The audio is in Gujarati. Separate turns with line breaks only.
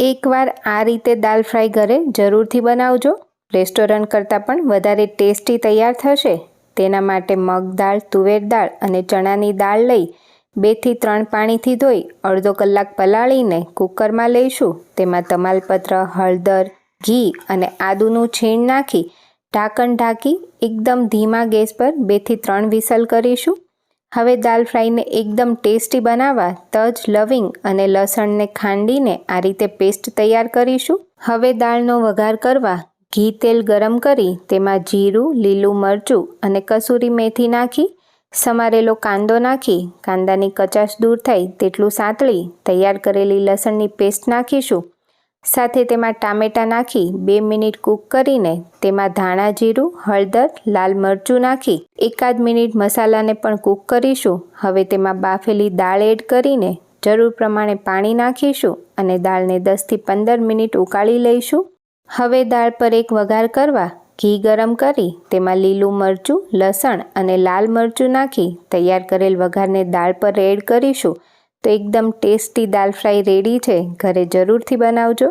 એકવાર આ રીતે દાલ ફ્રાય ઘરે જરૂરથી બનાવજો. રેસ્ટોરન્ટ કરતાં પણ વધારે ટેસ્ટી તૈયાર થશે. તેના માટે મગ દાળ, તુવેર દાળ અને ચણાની દાળ લઈ બેથી ત્રણ પાણીથી ધોઈ અડધો કલાક પલાળીને કુકરમાં લઈશું તેમાં તમાલપત્ર, હળદર, ઘી અને આદુનું છીણ નાખી ઢાંકણ ઢાંકી એકદમ ધીમા ગેસ પર બેથી ત્રણ વિસલ કરીશું. હવે દાલ ફ્રાયને એકદમ ટેસ્ટી બનાવવા તજ, લવિંગ અને લસણને ખાંડીને આ રીતે પેસ્ટ તૈયાર કરીશું. હવે દાળનો વઘાર કરવા ઘી તેલ ગરમ કરી તેમાં જીરું, લીલું મરચું અને કસૂરી મેથી નાખી, સમારેલો કાંદો નાખી, કાંદાની કચાશ દૂર થાય તેટલું સાંતળી, તૈયાર કરેલી લસણની પેસ્ટ નાખીશું. સાથે તેમાં ટામેટાં નાખી બે મિનિટ કૂક કરીને તેમાં ધાણા જીરું, હળદર, લાલ મરચું નાખી એકાદ મિનિટ મસાલાને પણ કૂક કરીશું. હવે તેમાં બાફેલી દાળ એડ કરીને જરૂર પ્રમાણે પાણી નાખીશું અને દાળને દસથી પંદર મિનિટ ઉકાળી લઈશું. હવે દાળ પર એક વઘાર કરવા ઘી ગરમ કરી તેમાં લીલું મરચું, લસણ અને લાલ મરચું નાખી તૈયાર કરેલ વઘારને દાળ પર એડ કરીશું. તો એકદમ ટેસ્ટી દાલ ફ્રાય રેડી છે. ઘરે જરૂરથી બનાવજો.